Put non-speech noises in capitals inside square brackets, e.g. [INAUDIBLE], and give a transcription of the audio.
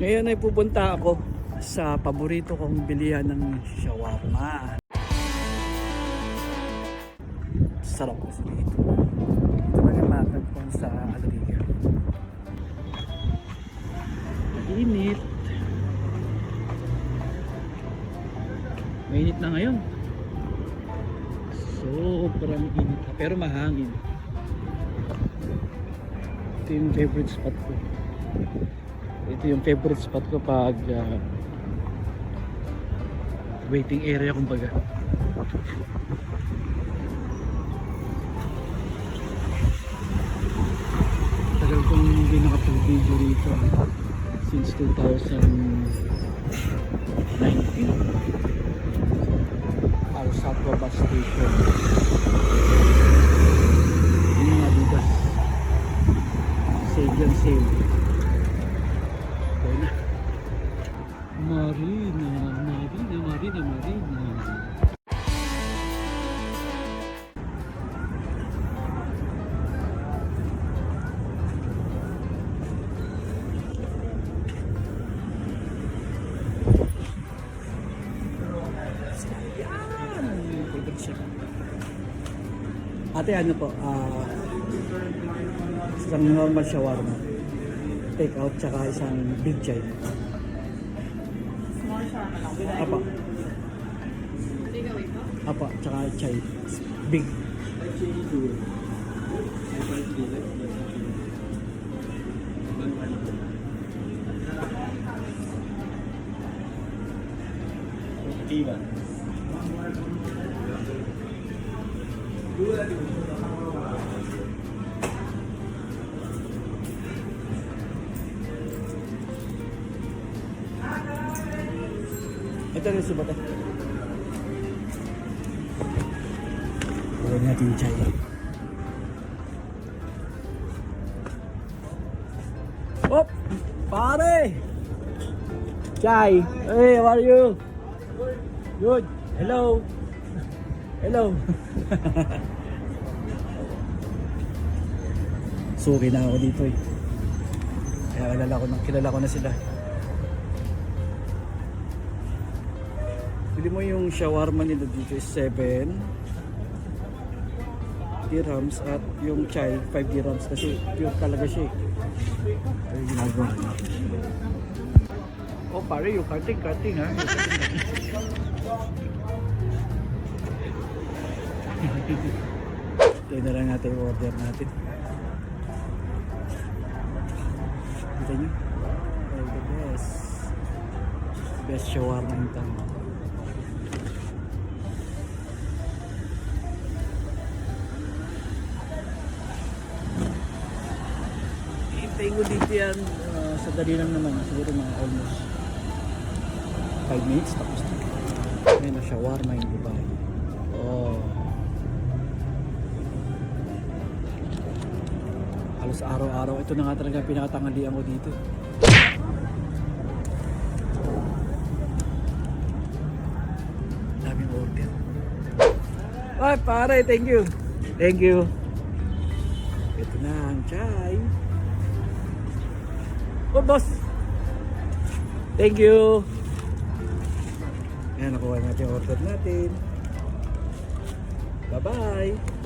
Ngayon ay pupunta ako sa paborito kong bilihan ng shawarma. Sarap kasi dito. Ito na yung matagpon sa Alriga. Init. Mainit na ngayon. Sobrang init pero mahangin. Ito yung favorite spot ko. Ito yung favorite spot ko pag ah, waiting area kumbaga. Tagal kong hindi nakapag-video rito since 2019. Marina, Marina, Marina. Siya. Ate, ano po? Ah, isang normal shawarma. Take out tsaka isang big chai. Small shawarma lang. Without Apa. takeaway po? Apa, tsaka chai. Big. Ivan. Ito rin si Bata. Gawin natin chai. Oh! Pare! Chai! Hey, how are you? Good. Hello. Hello. [LAUGHS] Suki na ako dito eh. Kaya kilala ko na, kilala ko na sila. Bili mo yung shawarma nila dito is 7 dirhams at yung chai 5 dirhams kasi pure talaga siya eh. Ay, ginagawa niya. Oh pare, yung cutting, cutting ha. Yung. [LAUGHS] Ito na lang natin yung order natin. Kita nyo? Oh, the best. Best shawarma in town. Hintayin ko dito yan. ah, sa dali lang naman. Siguro mga almost 5 minutes tapos na. Ngayon na shawarma in Dubai. Oh. Halos araw-araw. Ito na nga talaga pinakatangalian ko dito. Daming order. Ay, pare, thank you. Thank you. Ito na ang chai. Oh, boss. Thank you. Yan, nakuha natin yung order natin. Bye-bye.